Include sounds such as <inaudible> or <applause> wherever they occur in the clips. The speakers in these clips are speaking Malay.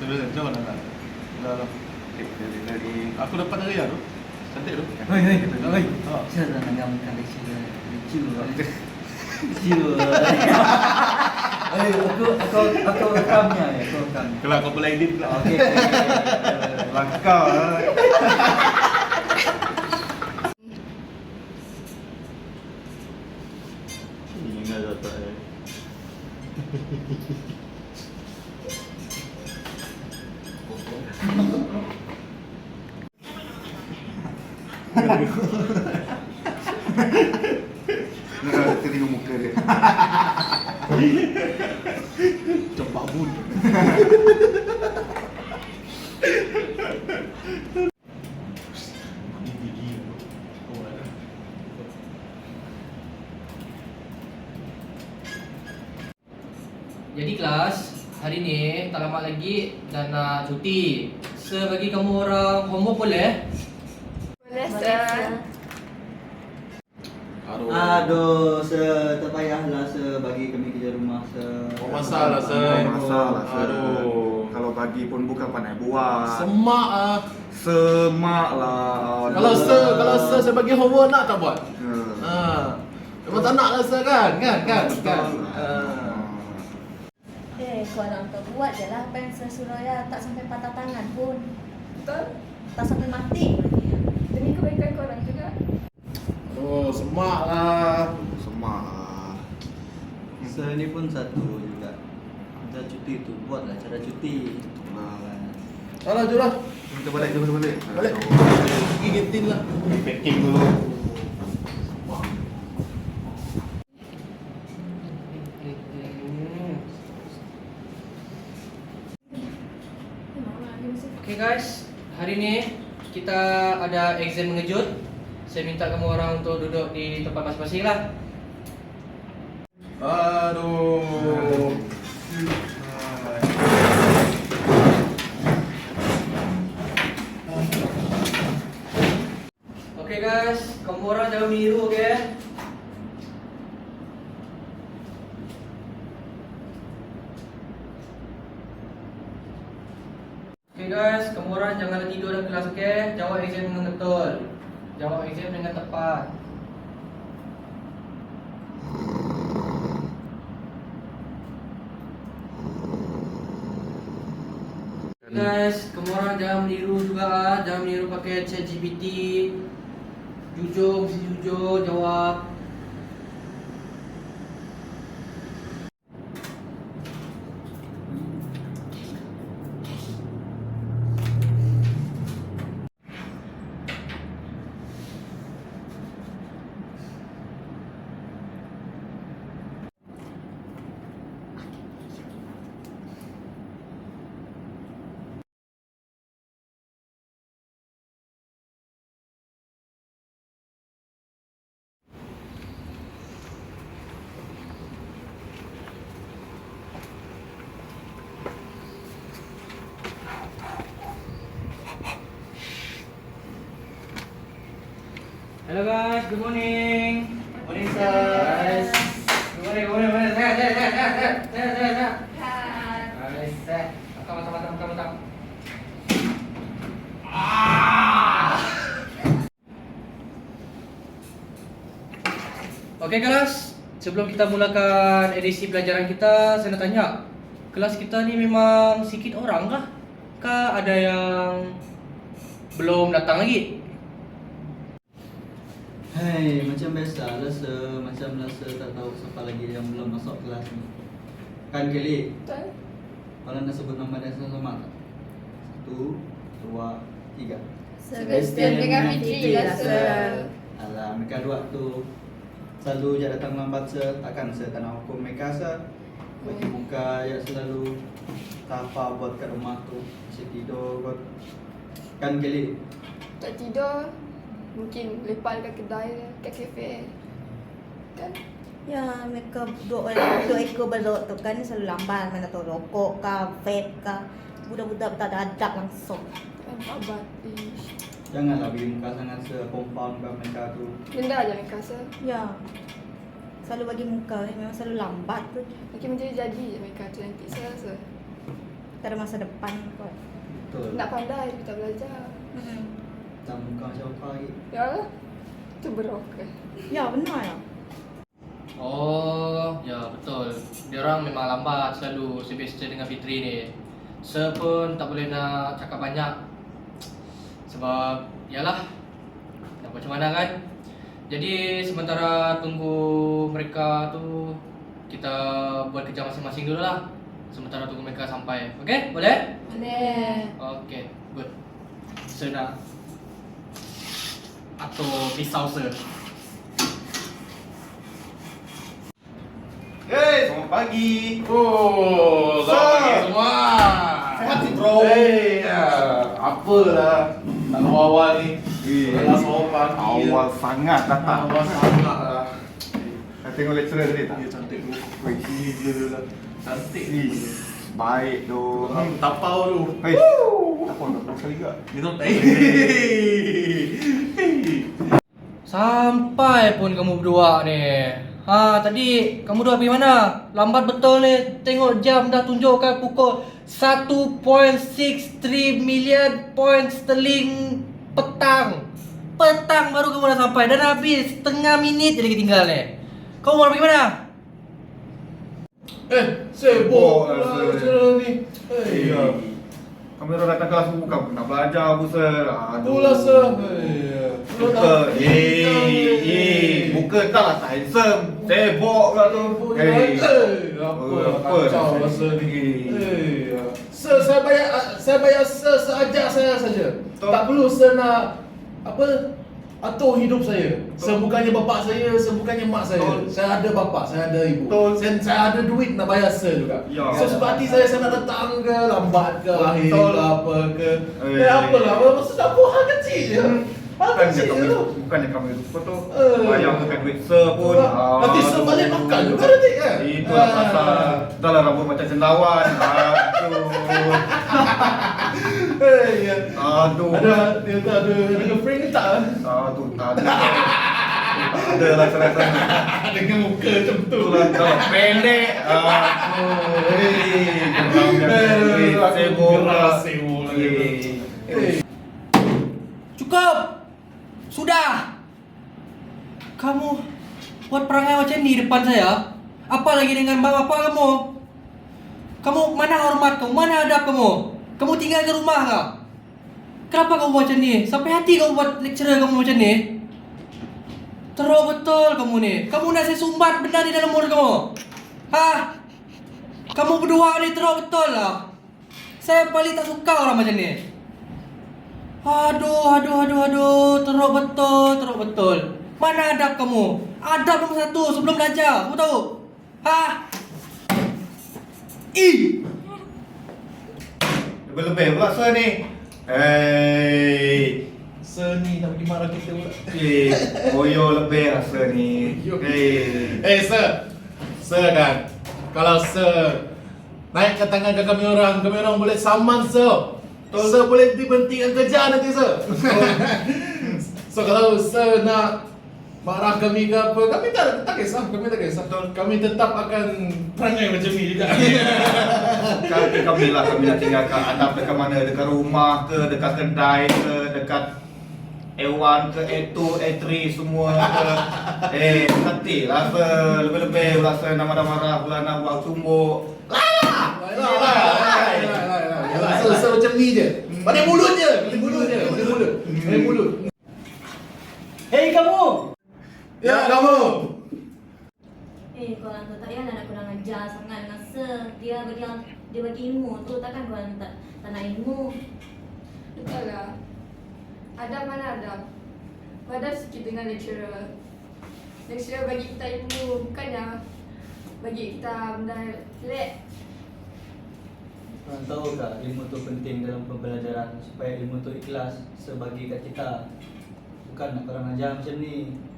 Sebenarnya macam mana nak? Dah lah. Eh, dari dari Aku dapat dari tu. Cantik tu. Hei, hei, hei. Ha. Saya dah nanggam kali sini. Lucu. <laughs> Lucu. <laughs> Eh, aku aku aku rekamnya ya, aku rekamnya. Kalau kau boleh edit pula. Okey. langkah. Ini enggak dapat eh. <laughs> Nak tengok muka dia. Macam babun. Jadi kelas, hari ni tak lama lagi dah nak cuti. Se bagi kamu orang homework boleh? Aduh. Aduh, se tak payahlah se bagi kami kerja rumah se. Oh, masalah, se. Tak masalah. sir. Aduh. Kalau bagi pun bukan pandai buat. Semak ah. Semak lah. Kalau se kalau se saya bagi homework nak tak buat? Hmm. Ha. Memang tak nak lah se kan? Kan? Kan? Betul. Kan? Ha. Eh, korang tu buat je lah apa yang saya suruh ya. Tak sampai patah tangan pun. Betul. Tak sampai mati pun lagi ya. Demi kebaikan korang juga. Oh, semak lah. Semak lah. Ni pun satu juga. Kita cuti tu buatlah cara cuti. Nah. Salah je lah. Kita balik, kita balik. Balik. Gigitin lah. Packing dulu. Okay guys, hari ni kita ada exam mengejut. Saya minta kamu orang untuk duduk di tempat masing-masing lah. Aduh. Okay guys, kamu orang jangan meniru okay? Okay guys, kamu orang janganlah tidur dalam kelas okay? Jawab exam dengan betul. Jawab exam dengan tepat. Guys, kamu jangan meniru juga ah. Jangan meniru pakai chat GPT Jujur, mesti jujur jawab Hello guys, good morning. Morning sir. Guys. Good morning, good morning, good morning. Sehat, sehat, sehat, sehat, sehat, sehat, sehat. Guys, sehat. Makan, makan, makan, makan. Ah. Okey kelas, sebelum kita mulakan edisi pelajaran kita, saya nak tanya, kelas kita ni memang sikit orang kah? Kah ada yang belum datang lagi? Hei, macam biasa lah se, macam lah se tak tahu siapa lagi yang belum masuk kelas ni. Kan Kelly? Betul. Kalau nak sebut nama dia sama tak? Satu, dua, tiga. Sebastian dengan Fitri lah, sir. Alah, mereka dua tu selalu je datang lambat se, takkan se tak nak hukum mereka se. Bagi muka ya selalu tak apa buat kat rumah tu, masih tidur kot. Kan Kelly? Tak tidur. Mungkin lepak dekat kedai, kat kafe. Kan? Ya, mereka duduk duduk ekor berok tu kan selalu lambat mana tu rokok ke, vape ke. Budak-budak tak ada adab langsung. Ish. Janganlah bagi muka sangat se compound kat mereka tu. Benda aja mereka rasa. Ya. Selalu bagi muka, memang selalu lambat tu. Mungkin menjadi jadi je mereka tu nanti saya rasa. Tak ada masa depan kot. Betul. Nak pandai kita belajar. Mm-mm. Muka siapa lagi. Ya lah. Tu beroke. Ya benar ya. Oh, ya betul. Dia orang memang lambat selalu semester dengan Fitri ni. Sir pun tak boleh nak cakap banyak. Sebab yalah. Nak macam mana kan? Jadi sementara tunggu mereka tu kita buat kerja masing-masing dulu lah. Sementara tunggu mereka sampai. Okey? Boleh? Boleh. Okey, good. Sir nak atau pisau sir. Hey, selamat pagi. Oh, selamat pagi semua. Sehat sih, bro. Hey, ya. apalah. Tak awal ni. Kelas awal pagi. Awal sangat datang. Awal sangat lah. Saya tengok lecturer tadi tak? Ya, cantik tu. Wih, gila lah. Cantik. Ih, baik tu. Tapau tu. Hei, apa nak sekali juga? Dia tu. Sampai pun kamu berdua ni. Ha, tadi kamu dua pergi mana? Lambat betul ni. Tengok jam dah tunjukkan pukul 1.63 million point sterling petang. Petang baru kamu dah sampai dan habis setengah minit je lagi tinggal ni. Kamu mau pergi mana? Eh, sibuk Sibuk lah, macam ni. Eh, orang datang kelas bukan nak belajar bu sir. Itulah sir. Eh. Buka. Eh, eh, buka tak lah tak handsome. Sibuk lah tu. Eh, Hey. apa apa kacau masa ni? Eh. Sir, saya bayar saya bayar sir seajak saya saja. Tak perlu sir nak apa atur hidup saya. Sir bukannya bapak saya, sir bukannya mak saya. Betul. Saya ada bapak, saya ada ibu. Betul. Saya, saya ada duit nak bayar sir juga. Ya. So sebab hati saya saya nak datang ke lambat ke lahir ke apa ke. Eh. Eh, apalah, masa dapur hal kecil je. Hal Bukannya kecil kamu je tu. bukannya kamu lupa tu. Eh. Bayar makan duit sir pun. Nanti sir balik makan juga nanti kan? Itu lah Ah. pasal. Dah lah rambut macam cendawan. Aduh. <laughs> Eh, ya. Aduh. Ada dia tak ada ada girlfriend ke tak? Aduh, tak ada. Ada lah serasa. Dengan muka macam tu. Lah, dah pendek. Aduh. Hei, geram. Eh. Cukup. Sudah. Kamu buat perangai macam ni depan saya. Apa lagi dengan bapak bapak kamu? Kamu mana hormat kamu? Mana adab kamu? Kamu tinggal di rumah kah? Kenapa kamu macam ni? Sampai hati kamu buat lecturer kamu macam ni? Teruk betul kamu ni. Kamu nak saya sumbat benda di dalam mulut kamu. Hah? Kamu berdua ni teruk betul lah. Saya paling tak suka orang macam ni. Aduh, aduh, aduh, aduh, teruk betul, teruk betul. Mana adab kamu? Adab nombor satu sebelum belajar, kamu tahu? Ha? Ih! Lebih-lebih pula sir ni. Hei. Sir ni nak pergi marah kita pula. Eh, boyo lebih lah sir ni. Hei. Eh sir. Sir kan. Kalau sir naik ke tangan ke kami orang, kami orang boleh saman sir. Sir boleh diberhentikan kerja nanti sir. <laughs> so kalau sir nak marah kami ke apa, kami tak tak kisah, kami tak kisah. Kami tetap akan perangai macam ni juga. Kami kami lah kami nak tinggalkan adab dekat mana? Dekat rumah ke? Dekat kedai ke? Dekat A1 ke? A2 A3 semua ke? Eh nanti lah. Sir lebih-lebih pula sir nak marah-marah pula nak buat tumbuk Sir, sir macam ni je. Pandai mulut je, pandai mulut je, pandai mulut. Pandai mulut. Hei kamu! Ya kamu. Eh, korang tu tak payahlah nak kurang ajar sangat dengan sir. Dia bagi dia bagi ilmu tu takkan korang tak tak nak ilmu. Betul lah. Ada mana ada. Pada sikit dengan lecturer. Lecturer bagi kita ilmu bukannya bagi kita benda lek. Korang tahu tak ilmu tu penting dalam pembelajaran supaya ilmu tu ikhlas sebagi kat kita. Bukan nak korang ajar macam ni.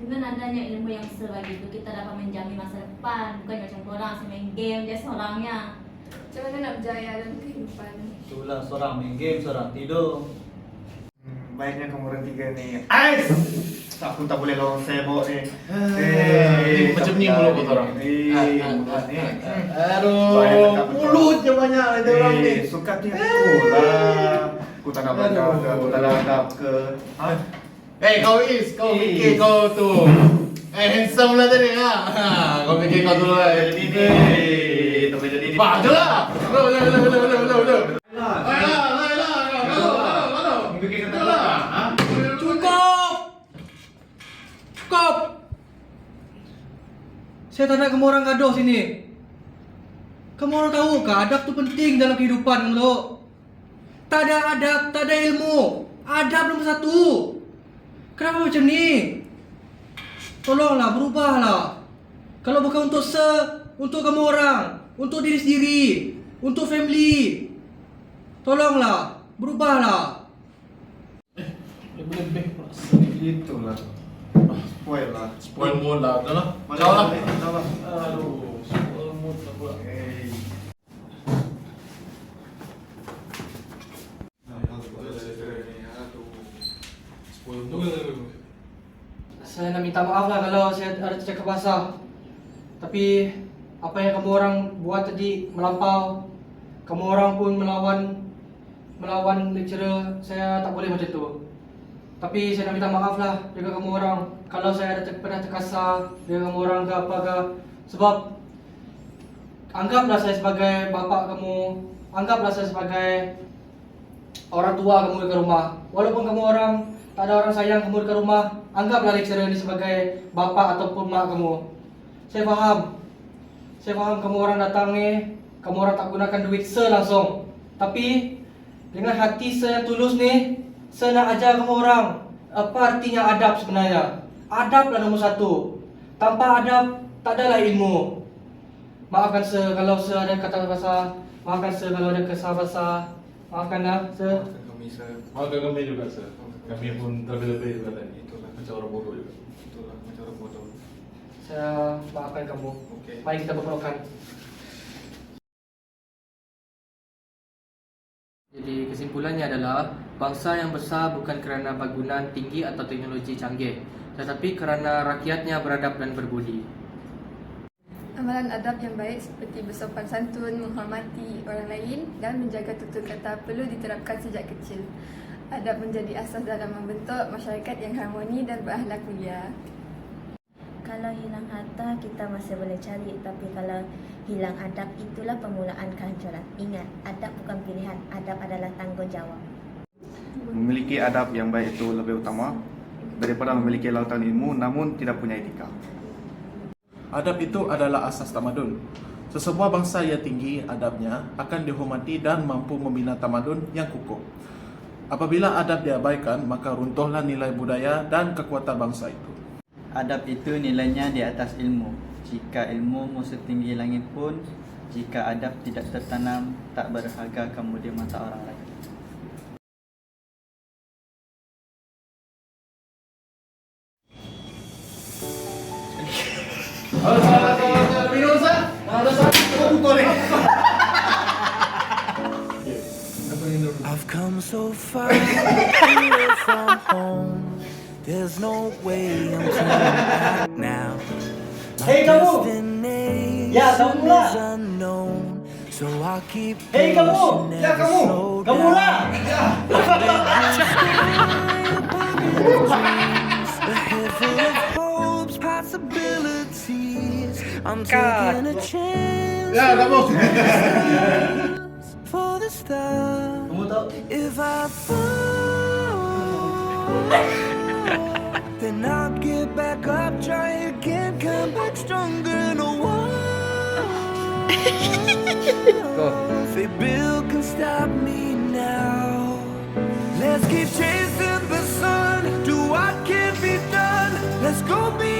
Dengan adanya ilmu yang sir bagi tu kita dapat menjamin masa depan. Bukan macam korang saya main game je seorangnya. Macam mana nak berjaya dalam kehidupan ni? Itulah seorang main game, seorang tidur. Hmm, Baiknya kamu orang tiga ni Ais! Aku tak boleh lawan sibuk ni Eh, macam ni mulut kau orang. Eh, mulut ni Aduh, Baik, dekat betul. mulut je banyak ada orang ni. Suka hati aku lah. Aku tak nak ke, aku tak nak ke. Eh kau Is, kau fikir kau tu. Eh handsome lah tadi ha. Ha, Kau fikir kau tu lah. Jadi ni. Tak boleh jadi ni. Pak je lah. Lo lo lo lo lo lo lo. Fikir kata Betul lah. Ha? Cukup! Cukup! Saya tak nak kamu orang gaduh sini. Kamu orang tahu kah adab tu penting dalam kehidupan kamu tahu? Tak ada adab, tak ada ilmu. Adab nombor satu. Kenapa macam ni? Tolonglah, berubahlah. Kalau bukan untuk se, untuk kamu orang, untuk diri sendiri, untuk family. Tolonglah, berubahlah. Lebih-lebih. Itulah. Spoil lah. Spoil mood lah. Dah lah. Mana Ciao lah. boleh? Ciao lah. Aduh, spoil mood lah pula. Eh. Spoil mood. Saya nak minta maaf lah kalau saya ada cakap basah. Tapi apa yang kamu orang buat tadi melampau. Kamu orang pun melawan melawan lecturer. Saya tak boleh macam tu. Tapi saya nak minta maaf lah dengan kamu orang. Kalau saya ada pernah terkasar dengan kamu orang ke apa ke. Sebab anggaplah saya sebagai bapa kamu. Anggaplah saya sebagai orang tua kamu dekat rumah. Walaupun kamu orang tak ada orang sayang kamu dekat rumah, anggaplah lecturer ini sebagai bapa ataupun mak kamu. Saya faham. Saya faham kamu orang datang ni, kamu orang tak gunakan duit se langsung. Tapi dengan hati se yang tulus ni, se nak ajar kamu orang apa artinya adab sebenarnya. Adab lah nombor satu. Tanpa adab, tak adalah ilmu. Maafkan se kalau se ada kata basah. Maafkan se kalau ada kesah basah. Maafkanlah se. Kami sir. Maka kami juga sir. Kami pun terlebih juga tadi. Itulah. Macam orang bodoh juga. Itulah macam orang bodoh. Saya maafkan kamu. Okey. Mari kita berpelukan. Jadi kesimpulannya adalah bangsa yang besar bukan kerana bangunan tinggi atau teknologi canggih, tetapi kerana rakyatnya beradab dan berbudi. Amalan adab yang baik seperti bersopan santun, menghormati orang lain dan menjaga tutur kata perlu diterapkan sejak kecil. Adab menjadi asas dalam membentuk masyarakat yang harmoni dan berakhlak mulia. Kalau hilang harta kita masih boleh cari tapi kalau hilang adab itulah permulaan kehancuran. Ingat, adab bukan pilihan, adab adalah tanggungjawab. Memiliki adab yang baik itu lebih utama daripada memiliki lautan ilmu namun tidak punya etika. Adab itu adalah asas tamadun. Sesebuah bangsa yang tinggi adabnya akan dihormati dan mampu membina tamadun yang kukuh. Apabila adab diabaikan, maka runtuhlah nilai budaya dan kekuatan bangsa itu. Adab itu nilainya di atas ilmu. Jika ilmu setinggi langit pun, jika adab tidak tertanam, tak berharga kamu di mata orang lain. Come so far away from home. There's no way I'm coming back now. My Hey, kamu! destination Ya, kamu lah! is unknown. So I'll keep Hey, kamu! pushing, Ya, never kamu! slow Kamu down. lah! A head of. I'm taking a chance Ya, kamu. <laughs> for the stars. Toronto. If I fall, <laughs> then I'll get back up, try again, come back stronger. No one. If bill can stop me now, let's keep chasing the sun. Do what can be done. Let's go be.